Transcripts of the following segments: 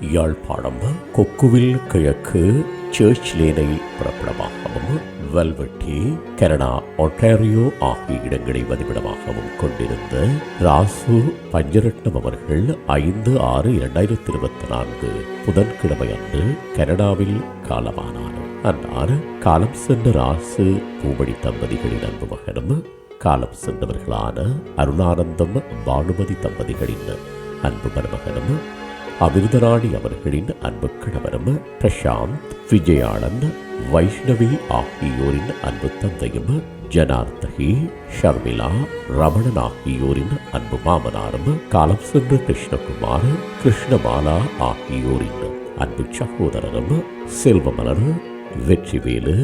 யாழ்ப்பாணம் கொக்குவில் கிழக்கு சர்ச் லேனை புறப்படமாகவும் வெல்வெட்டி கனடா ஒன்டாரியோ ஆகிய இடங்களை வதிவிடமாகவும் கொண்டிருந்த ராசு பஞ்சரட்னம் அவர்கள் ஐந்து ஆறு இரண்டாயிரத்தி இருபத்தி நான்கு புதன்கிழமை அன்று கனடாவில் காலமானார். அன்னார் காலம் சென்ற ராசு பூமணி தம்பதிகளின் அன்பு மகனும் காலம் சென்றவர்களான அருணானந்தம் பானுமதி தம்பதிகளின் அன்பு மருமகனும் அமிர்தராணி அவர்களின் அன்பு கணவரும் பிரசாந்த் விஜயானந்த் வைஷ்ணவி ஆகியோரின் அன்பு தந்தையும் ஜனார்த்தகி ஷர்மிளா ரமணன் ஆகியோரின் அன்பு மாமனாரும் காலம் சென்ற கிருஷ்ணகுமார் கிருஷ்ணமாலா ஆகியோரின் அன்பு சகோதரரும் செல்வமலர் வெற்றிவேலு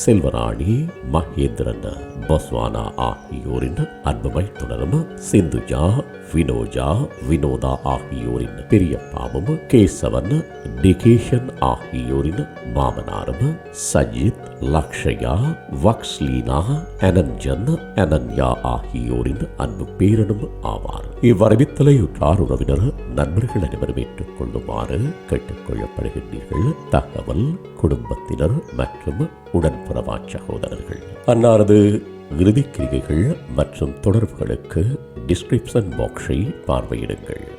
செல்வராணி மகேந்திரன் பஸ்வானா ஆகியோரின் அன்பு தொடரும் சிந்துஜா வினோஜா வினோதா ஆகியோரின் பெரியப்பாவும் கேசவன் டிகேஷன் ஆகியோரின் மாமனாரும் சஜித் லக்ஷயா வக்ஸ்லீனா அனஞ்சன் அனன்யா ஆகியோரின் அன்பு பேரனும் ஆவார். இவ்வரவித்தலை உற்றார் உறவினர் நண்பர்கள் அனைவரும் ஏற்றுக்கொள்ளுமாறு கேட்டுக்கொள்ளப்படுகின்றீர்கள். தகவல் குடும்பத்தினர் மற்றும் உடன்புறவா சகோதரர்கள். அன்னாரது இறுதிக் கிரிகைகள் மற்றும் தொடர்புகளுக்கு டிஸ்கிரிப்ஷன் பாக்ஸை பார்வையிடுங்கள்.